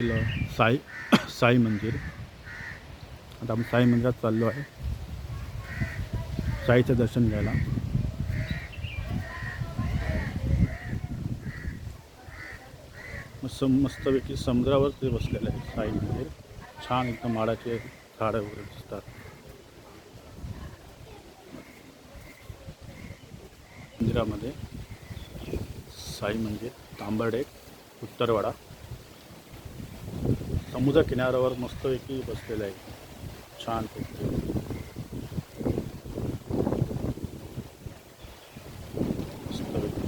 साई साई मंदिर. आता आपण साई मंदिरात चाललो आहे. साईचं दर्शन घ्यायला. मस्त मस्तपैकी समुद्रावर ते बसलेलं आहे साई मंदिर. छान एकदम माडाचे झाडं वगैरे दिसतात. मंदिरामध्ये साई मंदिर तांबर्डेक उत्तरवाडा. समुद्र किनाऱ्यावर मस्तपैकी बसलेलं आहे. छान मस्तपैकी.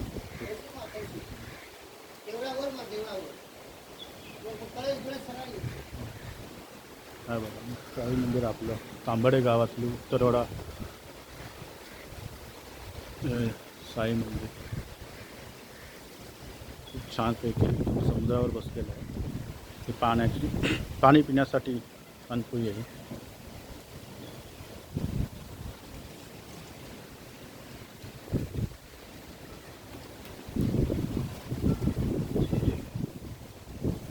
काय बघा साई मंदिर आपलं. तांबडे गावातली उत्तरवाडा साई मंदिर. खूप छानपैकी समुद्रावर बसलेलं आहे. ही पाण्याची पाणी पिण्यासाठी अनुकूल आहे.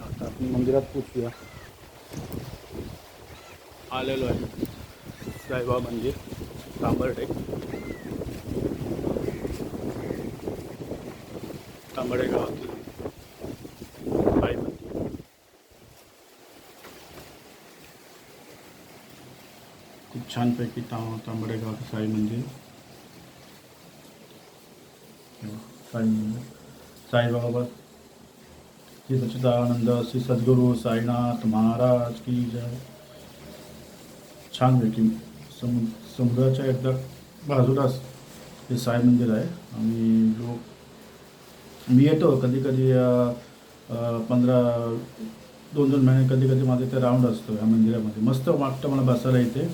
आता आपण मंदिरात पोचूया. आलेलो आहे. साईबा मंदिर तांबरटेक तांबडे गावातील साई मंदिर खूप छानपैकी ता तांबडेगाव साई मंदिर. साई मंदिर साईबाबा श्री सच्चिदानंद श्री सद्गुरू साईनाथ महाराज की जय. छानपैकी समु समुद्राच्या एकदा बाजूलाच हे साई मंदिर आहे. आणि लोक मी येतो कधी कधी पंधरा दोन दोन महिने कधी कधी माझं इथे राऊंड असतो या मंदिरामध्ये. मस्त वाटतं मला बसायला इथे.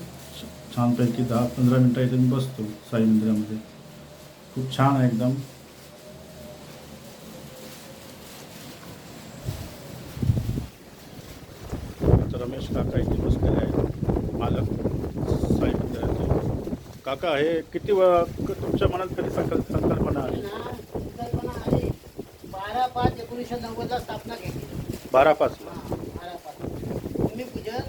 छानपैकी दहा पंधरा मिनटं इथे मी बसतो साई मंदिरामध्ये खूप छान आहे एकदम. आता रमेश काका इथे बसलेले आहेत. मालक साई मंदिराचे काका हे किती व- क- तुमच्या मनात कधी संकल्प संकल्पना आली? ना संकल्पना आली. बारा पाच एकोणीसशे नव्वदला स्थापना केली. बारा पाचला हा, बारा पाच भूमिपूजन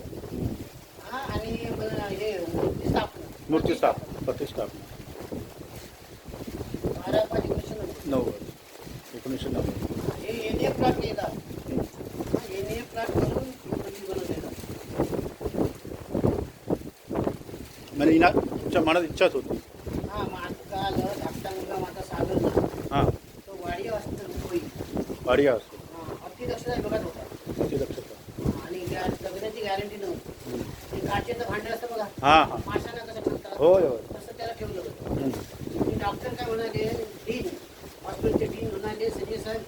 हा आणि ब- हे मूर्ती स्थापना मूर्ती स्थापना प्रतिष्ठापना. नव्वद. एकोणीसशे नव्वद. म्हणजे इना तुमच्या मनात इच्छाच होती. हा हां. वाडिया असतो हा, अगदी दक्षता बघत होता किती लक्षात आणि गॅरंटी नव्हती. ते काचेचं भांडं असतं बघा. हां हां. होय होय. तसं त्याला ठेवलं होतं डॉक्टर काय म्हणाले डीन हॉस्पिटलचे डीन म्हणाले संजय साहेब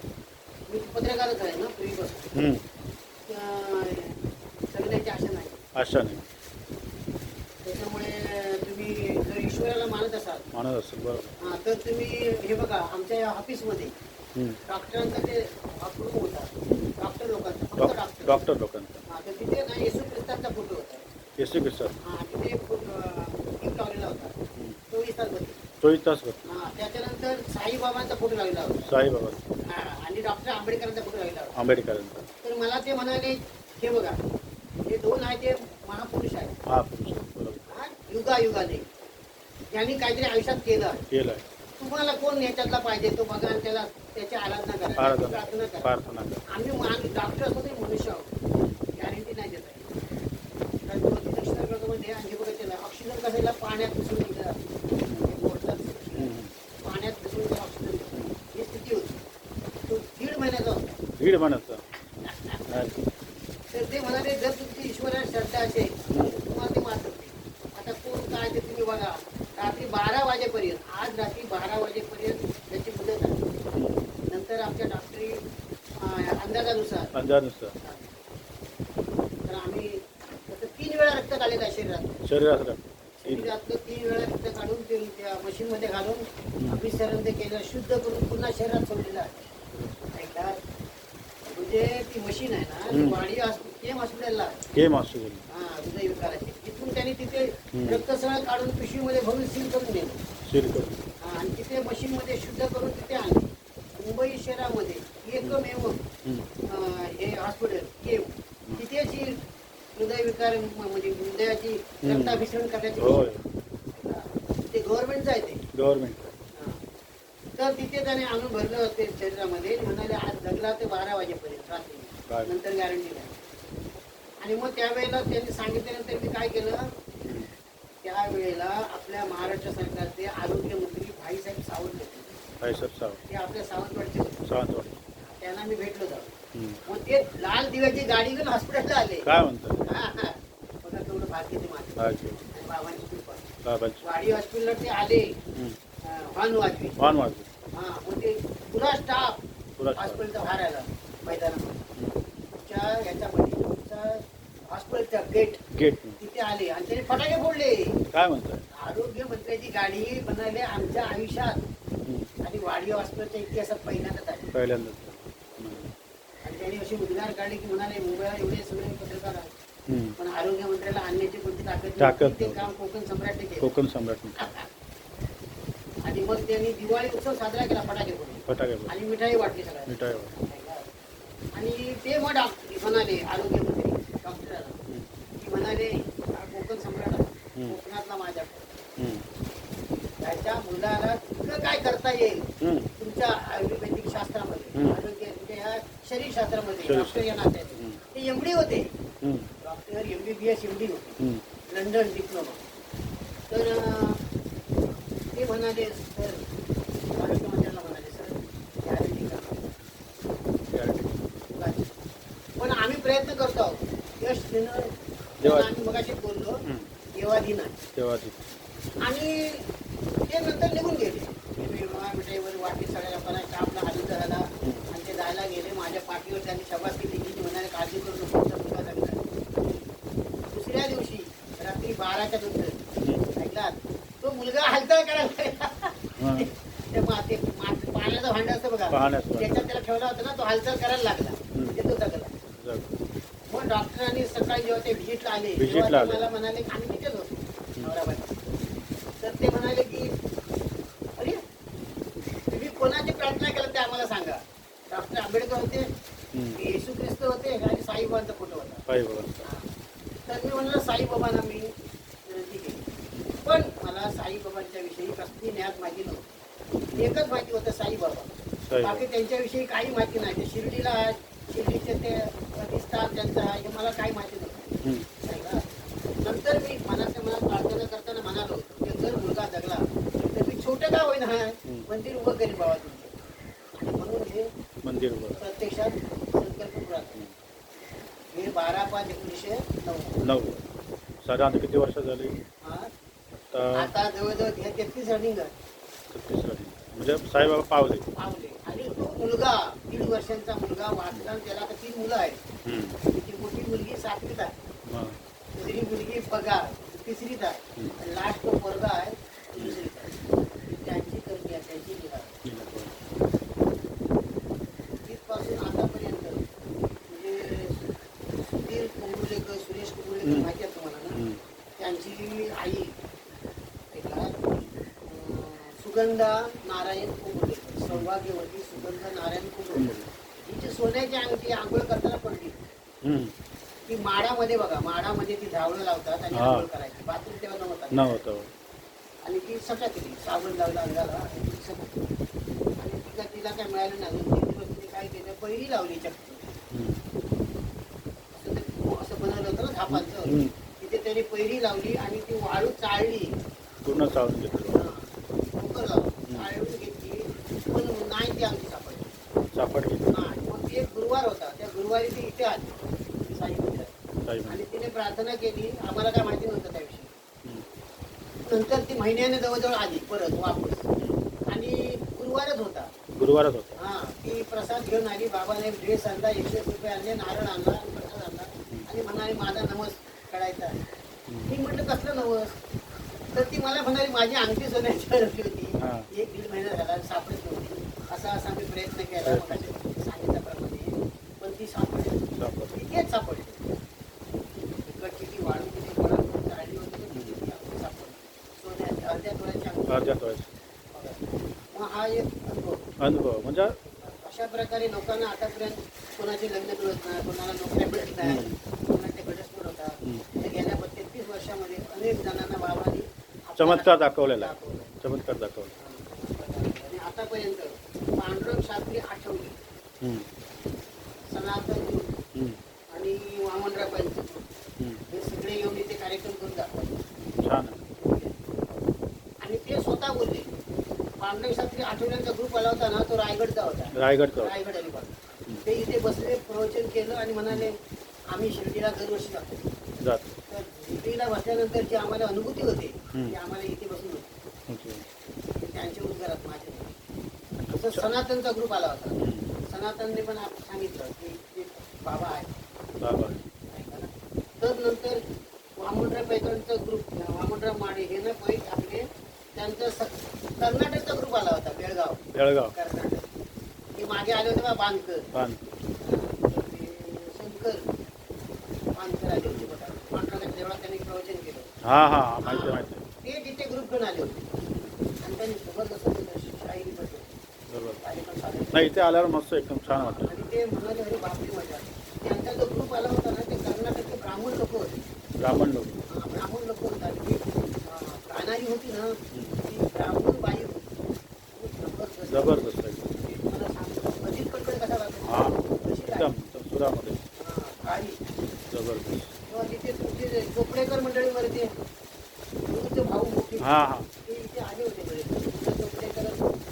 मी पत्रकारच आहे ना पूर्वीपासून जगण्याची आशा नाही. आशा नाही. त्याच्यामुळे तुम्ही जर ईश्वराला मानत असाल मानत असेल बरोबर. हा, तर तुम्ही हे बघा आमच्या या ऑफिसमध्ये. डॉक्टरांचा ते अप्रूव्ह होता डॉक्टर लोकांचा फक्त डॉक- डॉक्टर डॉक्टर लोकांचा हा तर तिथे ना येशू ख्रिस्तांचा फोटो होता एस सी सर हा तिथे गिफ्ट लावलेला होता चोवीस तासमध्ये चोवीस तास होते. हा त्याच्यानंतर साईबाबांचा फोटो लागला होता. साईबाबा हा, आणि डॉक्टर आंबेडकरांचा फोटो लागला होता. आंबेडकरांचा. तर मला ते म्हणाले हे बघा हे दोन आहे ते महापुरुष आहेत. हा पुरुष बरोबर. हा, युगायुगाने. ज्यांनी काहीतरी आयुष्यात केलं. आहे केलं आहे. तुम्हाला कोण याच्यातला पाहिजे? तो बघा आणि त्याला त्याची आराधना करा. त्याची आराधना प्रार्थना करा. प्रार्थना कर. आम्ही मान डॉक्टर असतो तरी मनुष्य आहोत. गॅरंटी नाही देत आहे. तो आणि हे बघा त्याला. ऑक्सिजन कसं पाण्यात मिसळून दिलं जातं. हे बोलतात ते. हम्म. पाण्यात मिसळून त्याला ऑक्सिजन देतात. ही स्थिती होती तो दीड दीड महिन्याचा तर ते म्हणाले जर तुमची ईश्वरात श्रद्धा असेल तुम्हाला ते आता कोण काय ते तुम्ही बघा. रात्री बारा वाजेपर्यंत आज रात्री बारा वाजेपर्यंत त्याची मुदत आहे नंतर आमच्या डॉक्टरी अंदाजानुसार अंदाजानुसार. तर आम्ही तसं तीन वेळा रक्त काढलेलं आहे शरीरात. शरीरात. शरीरातलं तीन वेळा रक्त काढून ते त्या मशीनमध्ये घालून अभिसरण ते केलं शुद्ध करून पुन्हा शरीरात सोडलेलं आहे? म्हणजे ती मशीन आहे ना. वाडी केम हॉस्पिटलला हा तिथून त्यांनी तिथे काढून पिशवीमध्ये भरून सील करून करून. हा, आणि तिथे मशीनमध्ये शुद्ध करून तिथे आणले. मुंबई शहरामध्ये एकमेव हम्म. अं, हे हॉस्पिटल केम हृदयविकार म- म्हणजे हृदयाची हम्म. रक्ताभिसरण करण्याची होय. ते गव्हर्नमेंटचं आहे ते. गव्हर्नमेंट. तर तिथे त्याने आणून भरलं होते शरीरामध्ये. म्हणाले आज जगला ते बारा वाजेपर्यंत रात्री? नंतर गॅरंटी नाही आणि मग त्यावेळेला त्यांनी सांगितल्यानंतर मी काय केलं? त्यावेळेला आपल्या महाराष्ट्र सरकारचे आरोग्यमंत्री भाईसाहेब सावंत होते. सर सावंत. ते आपल्या सावंतवाडचे सावंतवाडी. त्यांना मी भेटलो जाऊ. मग ते लाल दिव्याची गाडी घेऊन हॉस्पिटलला आले. काय म्हणतात? हा, हा. बघा तेवढं भाग्य ते माझं? आणि बाबांची कृपा. बाबांची. वाडी हॉस्पिटलला ते आले. हॉर्न वाजवी वाहन वाजू हा मग ते पुरा स्टाफ पुरा. हॉस्पिटलचा बाहेर आला मैदानामध्ये. तुमच्या याच्यामध्ये तुमच्या हॉस्पिटलच्या गेट गेट तिथे आले आणि त्याने फटाके फोडले काय म्हणतात आरोग्य मंत्र्याची गाडी बनायले आमच्या आयुष्यात. आणि वाडी हॉस्पिटलच्या इतिहासात पहिल्यांदाच आली पहिल्यांदाच हम्म. आणि त्यांनी अशी उद्गार काढले की म्हणाले मुंबईला एवढे सगळे पत्रकार आहेत. पण आरोग्य मंत्र्याला आणण्याची कोणती ताकद ताकद. ते. काम कोकण सम्राटने केलं कोकण सम्राट आणि मग त्यांनी दिवाळी उत्सव साजरा केला फटाके फोडून फटाके. आणि मिठाई वाटली सगळ्यांना मिठाई. आणि ते मग डॉक्टर म्हणाले आरोग्यमंत्री डॉक्टरांना की म्हणाले हा कोकण सम्राट. हम्म. कोकणातला माझ्या हम्म. त्याच्या मुलाला इतकं काय करता येईल हम्म. तुमच्या आयुर्वेदिक शास्त्रामध्ये हम्म. आरोग्य म्हणजे ह्या शरीर शास्त्रामध्ये शरीर डॉक्टर या हम्म. ते एमडी होते हम्म. डॉक्टर एमबीबीएस एमडी होते हम्म. लंडन डिप्लोमा तर अं, सर म्हणाले सर. पण आम्ही प्रयत्न करतो आहोत यश देणं देवा- आम्ही मगाशी बोललो. देवाधीन आहे आणि ते नंतर निघून गेले मी मिठाईवर वाटी सगळ्या लोकांना आपला आनंद झाला आणि ते जायला गेले माझ्या पाठीवर त्यांनी शबासकी दिली की म्हणाले काळजी करू नको तुमचा मुलगा जगला दुसऱ्या दिवशी रात्री बाराच्या नंतर ऐकलात तो मुलगा हालचाल करायला हा. लागला. ते माते माते- पाण्याचं भांड बघा. त्याच्यात त्याला ठेवला होता ना तो हालचाल करायला लागला. म्हणजे तो जगला. जग. मग डॉक्टरांनी सकाळी जेव्हा ते व्हिजिटला आले Visit तेव्हा ला ते आले. मला म्हणाले की आम्ही तिथेच होतो. तर ते म्हणाले की अरे तुम्ही कोणाची प्रार्थना केलं ते आम्हाला सांगा. डॉक्टर आंबेडकर होते हम्म. येशू ख्रिस्त होते आणि साईबाबांचा फोटो होता. बघा तर मी म्हणलं साईबाबांना मी विनंती केली. पण मला साईबाबांच्या विषयी कसली ज्ञात माहिती नव्हती. एकच माहिती होतं साईबाबा. बाकी त्यांच्याविषयी काही माहिती नाही. ते शिर्डीला आहेत शिर्डीचे ते प्रतिष्ठान त्यांचं आहे. हे मला काही माहिती नव्हतं? नंतर मी मनातल्या मनात प्रार्थना करताना म्हणालो की जर मुलगा जगला. तर मी छोटं का होईना. मंदिर उभं करीन बाबा तुमचं आणि म्हणून हे मंदिर प्रत्यक्षात संकल्प पुरा केला. हे बारा पाच एकोणीसशे नऊ. नऊ. साधारण किती वर्ष झाली? आता जवळजवळ तेहतीस रनिंग आहे. छत्तीस झाली म्हणजे साईबाबा पावले. पावले. आणि तो मुलगा दीड वर्षांचा मुलगा आणि त्याला आता तीन मुलं आहेत. ती मोठी मुलगी सातवीत आहे. दुसरी मुलगी पगार तिसरीत आहे. आणि लास्ट तो पोरगा आहे तो दुसरीत आहे. त्यांची करणी आहे त्यांची निघा तिथपासून आतापर्यंत म्हणजे सुधीर कुंबुलेकर सुरेश कुंबुलेकर हम्म. माहिती आहे तुम्हाला ना. त्यांची आई ऐका, अं, सुगंधा नारायण कुंबुलेकर सौभाग्यवती सुगंधा नारायण कुंबुलेकर हिची सोन्याची अंगठी आंघोळ करताना पडली. ती माडामध्ये बघा माडामध्ये ती धावणं लावतात आणि हा. आंघोळ करायची. बाथरूम तेव्हा नव्हता. नव्हतं. आणि ती सटा केली. साबण लावला अंगाला आणि ती तिला तिला काय मिळालं नाही. अजून तीन दिवस तिने काय केलं? पहिली लावली चक्की. असं बनवलं होतं ना हम्म. तिथे त्याने पहिली लावली आणि ती वाळू चाळली. पूर्ण चालून घेतलं. घेतली पण नाही ती आमची सापडली सापडली नाही मग ती एक गुरुवार होता. त्या गुरुवारी ती इथे आली साई मंदिरात साई आणि तिने प्रार्थना केली आम्हाला काय माहिती नव्हतं त्याविषयी. नंतर ती महिन्याने जवळजवळ आली परत वापस. आणि गुरुवारच होता. गुरुवारच होता. हा ती प्रसाद घेऊन आली बाबाने ड्रेस आणला एकशे रुपये आणले नारळ आणला आणि प्रसाद आणला. आणि म्हणाली माझा नवस करायचा आहे. मी म्हटलं कसलं नवस? तर ती मला म्हणाली माझी अंगठी सोन्याची. होती. एक दीड महिना झाला सापडत नव्हती. असा असा आम्ही प्रयत्न केला सांगितल्याप्रमाणे. पण ती सापडली. तिथेच सापडली. इकडची ती वाळू किती कोणाला काढली होती सापडली. अर्ध्या डोळ्याच्या अर्ध्या डोळ्याची मग हा एक अनुभव. अनुभव म्हणजे? अशा प्रकारे लोकांना आतापर्यंत कोणाचे लग्न जुळत नाही कोणाला नोकऱ्या मिळत नाही कोणाचे घटस्फोट होता गेल्या बत्तीस वर्षामध्ये अनेक जणांना वावाने चमत्कार दाखवलेला आहे. चमत्कार दाखवला आतापर्यंत पांडुरंग शास्त्री आठवले. सनातन आणि वामनराव हम्म. हे सगळे येऊन इथे कार्यक्रम करून दाखवले. आणि ते स्वतः बोलले. पांडुरंग शास्त्री आठवड्यांचा ग्रुप आला होता ना तो रायगडचा होता. रायगडचा रायगड अलिबाग. ते इथे बसले प्रवचन केलं आणि म्हणाले आम्ही शिर्डीला दरवर्षी जातो. तर शिर्डीला बसल्यानंतर जी आम्हाला अनुभूती होते. ती आम्हाला इथे बसून होती. त्यांच्या उद्गारात माझे तसं सनातनचा ग्रुप आला होता. सनातनने पण आप- सांगितलं की ते बाबा आहे. बाबा. तर नंतर वामनराव पैकरांचा ग्रुप वामनराव माडे हे ना पै आपले त्यांचा कर्नाटकचा ग्रुप आला होता बेळगाव. बेळगाव. कर्नाटक. ते मागे आले होते बा बांधकर शंकर बांधकर आले होते बघा. देवळात त्यांनी प्रवचन केलं. हा हा माहिती माहिती. ते तिथे ग्रुप घेऊन आले होते. आणि त्यांनी जबरदस्त शाहिरी बद्दल बरोबर कार्यक्रम सादर नाही इथे आल्यावर मस्त एकदम छान वाटतं. आणि ते म्हणाले अरे बापरी मजा त्यांचा जो ग्रुप आला होता ना ते कर्नाटकचे ब्राह्मण लोक होते. ब्राह्मण लोक. हा, ब्राह्मण लोक ती अं, होती ना ती ब्राह्मण बाई होती खूप जबरदस्त जबरदस्त आहे ती तुम्हाला सांगतो अजित कडकडे कसा हा लागतो तशी एकदम लागते. सुरामध्ये हा, काळी जबरदस्त किंवा तिथे तुमचे चोपडेकर मंडळीवर ते तुमचे भाऊ मोठे हा हा ते इथे आले होते बरे तुमचे चोपडेकर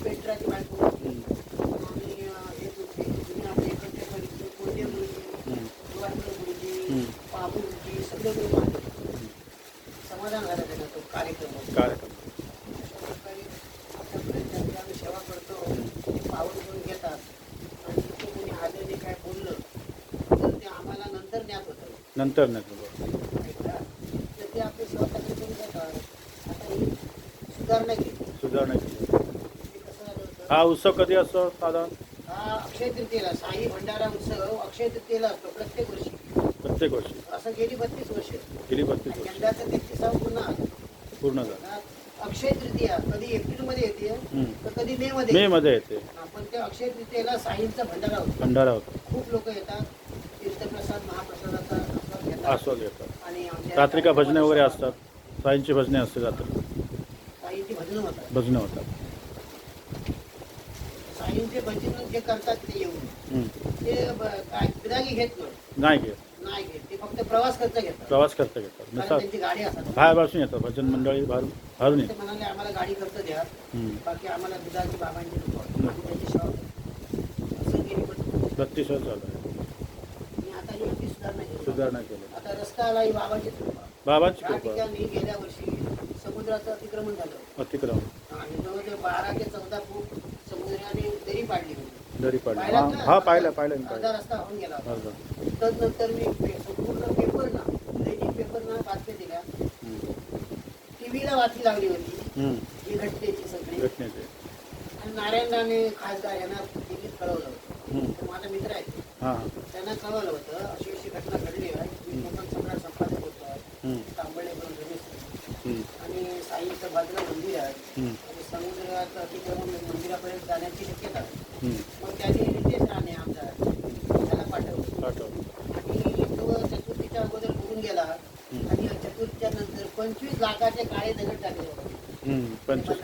पेट्राची बायको हम्म, आणि अं, हे तुमचे तुम्ही आपले इकडचे परिचय कोल्हे गुरुजी हम्म, दिवाणकर गुरुजी हम्म. बाबू समाधान झालं तो कार्यक्रम कार्यक्रम आम्ही सेवा करतो घेऊन घेतात आणि तिथे कोणी आलं नाही काय बोललं तर ते आम्हाला नंतर ज्ञात होतं नंतर नाही बरोबर. ऐका तर ते आपली सेवा चांगली करून घेतात आता ही सुधारणा केली केली हा उत्सव कधी असतो साधारण हा अक्षय तृतीयेला साई भंडारा उत्सव अक्षय तृतीयेला असतो प्रत्येक वर्षी प्रत्येक वर्षी असं गेली बत्तीस वर्ष. गेली बत्तीस वर्ष. यंदाचं तेहतीसावं पुन्हा आलं. पूर्ण झालं. हा, अक्षय तृतीया कधी एप्रिलमध्ये येते हम्म. तर कधी मे मध्ये मे मध्ये येते आपण त्या अक्षय तृतीयेला साईंचा भंडारा होतो. भंडारा होतो. खूप लोक येतात तीर्थप्रसाद महाप्रसादाचा आस्वाद घेतात. आस्वाद आणि आमच्या रात्री का भजने वगैरे असतात. साईंची भजने असते रात्री. साईंची भजनं होतात. भजने होतात. साईंचे भजन जे करतात ते येऊन. हम्म. ते ब- काय विदागी घेत नाही. नाही घेत. नाही घेत. फक्त प्रवास खर्च घेतात. प्रवास करता घेतात. नुसार त्यांची गाडी असतात. बाहेर बसून येतात. भजन मंडळी बाहेरून बाहेरून ते येतात. म्हणाले आम्हाला गाडी खर्च द्या. हम्म. बाकी आम्हाला दुधाची बाबांची नको त्यांची. असं पण बत्तीस वर्ष झालं आहे. आणि आता अगदी सुधारणा केली. सुधारणा केली. आता रस्ता आला ही बाबांची कृपा. बाबांची कृपा. ठिकाणी गेल्या वर्षी समुद्राचं अतिक्रमण झालं. अतिक्रमण. आणि जवळजवळ बारा ते चौदा फूट समुद्राने दरी पाडली होती. दरी पाडली हा पाहिलं पाहिलं मी अर्धा पाहिलं रस्ता होऊन गेला होता. बरोबर. तदनंतर मी पे- संपूर्ण पेपर ना दैनिक पेपर ना बातम्या दिल्या हम्म. टीव्हीला बातमी लागली होती हम्म. ही घटनेची सगळी घटनेचे आणि नारायण राणे खासदार यांना दिल्लीत कळवलं होतं हम्म. तर माझा मित्र आहे हा त्यांना कळवलं होतं अशी अशी घटना घडली आहे मी कोकण सम्राट संपादक होतो हम्म. तांबळे म्हणून रमेश हम्म. आणि साईचं बाजूला मंदिर आहे हम्म. आणि समुद्रात अतिक्रमण मंदिरापर्यंत जाण्याची शक्यता आहे हम्म. मग त्यांनी रितेश राणे आमदार त्याला पाठवलं पाठव आणि तो चतुर्थीच्या अगोदर उडून गेला हम्म. आणि चतुर्थीच्या नंतर पंचवीस लाखाचे काळे दगड टाकले होते. पंचवीस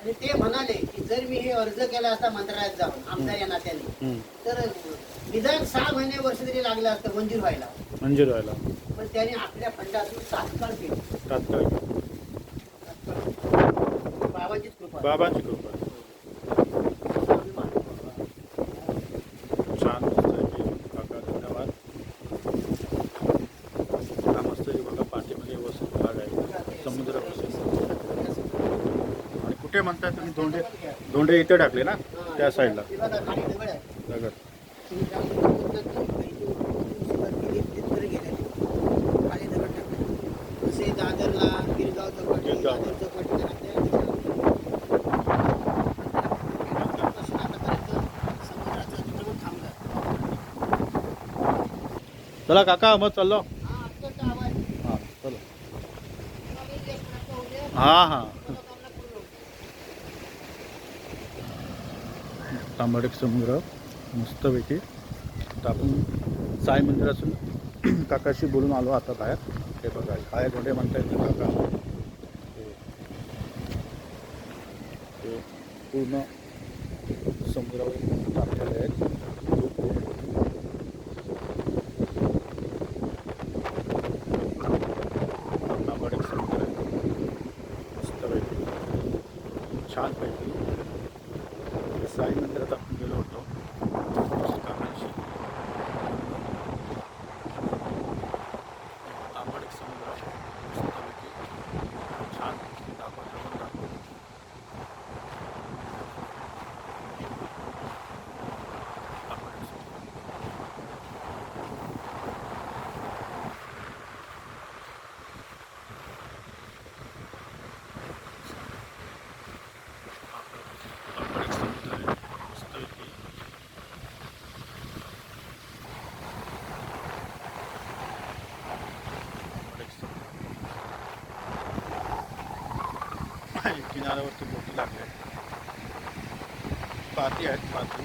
आणि ते म्हणाले की जर मी हे अर्ज केला असता मंत्रालयात जाऊन आमदार या नात्याने. तर निदान सहा महिने वर्ष तरी लागलं असतं मंजूर व्हायला. मंजूर व्हायला. पण त्याने आपल्या फंडातून तात्काळ केली. तात्काळ. बाबाचीच कृपा. बाबांची कृपा स्वामी महाराज. छान मस्त आहे की काका धन्यवाद हा मस्त आहे बघा पाठीमध्ये व्यवस्थित भाग समुद्रापासून आणि कुठे म्हणताय तुम्ही धोंडे धोंडे इथे टाकले ना त्या साईडला हे दगड दादरला गिरगाव चौपाटी गिरगाव. दादर चौपाटी तर आपल्या पासून थांबलं. चला काका मग चाललो हा, अत्यंत आवाज. हां चलो तुम्हाला एक प्रश्न होऊ द्या. हां हां. तुम्हाला तांबडक समुद्र मस्तपैकी तर आपण साई मंदिरातून काकाशी बोलून आलो आता बाहेर. हे बघा काय घोडे म्हणता येतील काका. पूर्ण समुद्रावर टाकलेले आहेत नाबाड एक समुद्र आहे मस्तपैकी छानपैकी हे ഞാൻ അവർക്ക് ബോട്ടിലാക്കുക പാർട്ടി. ആയിട്ട് മാറ്റി